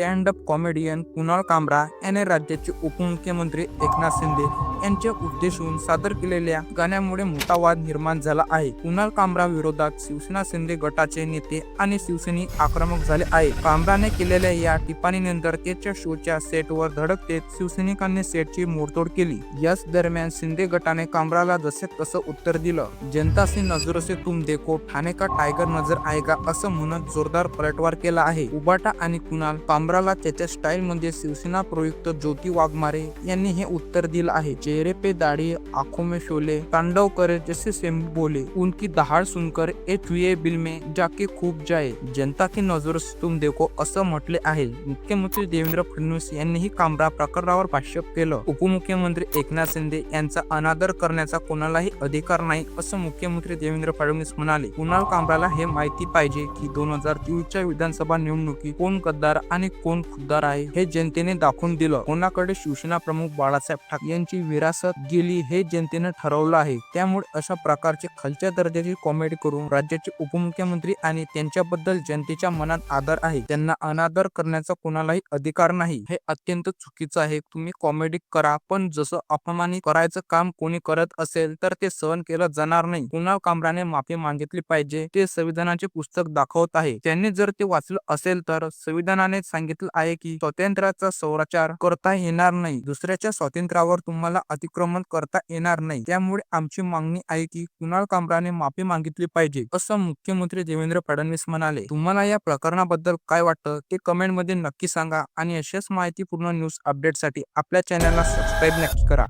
Stand up comedian Kunal Kamra याने राज्याचे उपमुख्यमंत्री एकनाथ शिंदे यांच्या उद्देशून सादर केलेल्या गाण्यामुळे मोठा वाद निर्माण झाला आहे. कुणाल कामरा विरोधात शिवसेना शिंदे गटाचे नेते आणि शिवसैनिक आक्रमक झाले आहे कामराने केलेल्या या टिप्पणीनंतर त्याच्या शोच्या सेटवर धडक देत शिवसैनिकांनी सेटची मोडतोड केली. याच दरम्यान शिंदे गटाने कामराला जसे तसं उत्तर दिलं जनता से नजर से तुम देखो ठाणे का टायगर नजर आएगा असं म्हणत जोरदार पलटवार केला आहे. उबाटा आणि कुणाल कामराला त्याच्या स्टाईलमध्ये शिवसेना प्रयुक्त ज्योती वाघमारे यांनी हे उत्तर दिलं आहे. चेहरे पे दाढी आंखों में शोले तांडव करे जैसे सेम बोले. उनकी दहाड़ सुनकर ए व्ही बिल में जाके खूप जाए. जनता की नजर तुम देखो असं म्हटले आहे. मुख्यमंत्री देवेंद्र फडणवीस यांनीही कामरा प्रकरणावर भाष्य केलं. उपमुख्यमंत्री एकनाथ शिंदे यांचा अनादर करण्याचा कोणालाही अधिकार नाही असं मुख्यमंत्री देवेंद्र फडणवीस म्हणाले. कुणाल कामराला हे माहिती पाहिजे की दोन हजार तेवीसच्या विधानसभा निवडणुकीत कोण गद्दार आणि कोण खुद्दार आहे हे जनतेने दाखवून दिलं. कोणाकडे शिवसेना प्रमुख बाळासाहेब ठाकरे यांची विरासत गेली हे जनतेने ठरवलं आहे. त्यामुळे अशा प्रकारचे खालच्या दर्जाची कॉमेडी करून राज्याचे उपमुख्यमंत्री आणि त्यांच्याबद्दल जनतेच्या मनात आदर आहे. त्यांना अनादर करण्याचा कोणालाही अधिकार नाही. हे अत्यंत चुकीचं आहे. तुम्ही कॉमेडी करा पण जसं अपमानित करायचं काम कोणी करत असेल तर ते सहन केलं जाणार नाही. कुणाल कामराने माफी मागितली पाहिजे ते संविधानाचे पुस्तक दाखवत आहे. त्यांनी जर ते वाचलं असेल तर संविधानाने सांगितलं आहे की स्वातंत्र्याचा सौराचार करता येणार नाही. दुसऱ्याच्या स्वातंत्र्यावर तुम्हाला अतिक्रमण करता येणार नाही. त्यामुळे आमची मागणी आहे की कुणाल कामराने माफी मागितली पाहिजे असं मुख्यमंत्री देवेंद्र फडणवीस म्हणाले. तुम्हाला या प्रकरणाबद्दल काय वाटतं? ते कमेंटमध्ये नक्की सांगा आणि अशाच माहितीपूर्ण न्यूज अपडेटसाठी आपल्या चॅनलला सबस्क्राईब नक्की करा.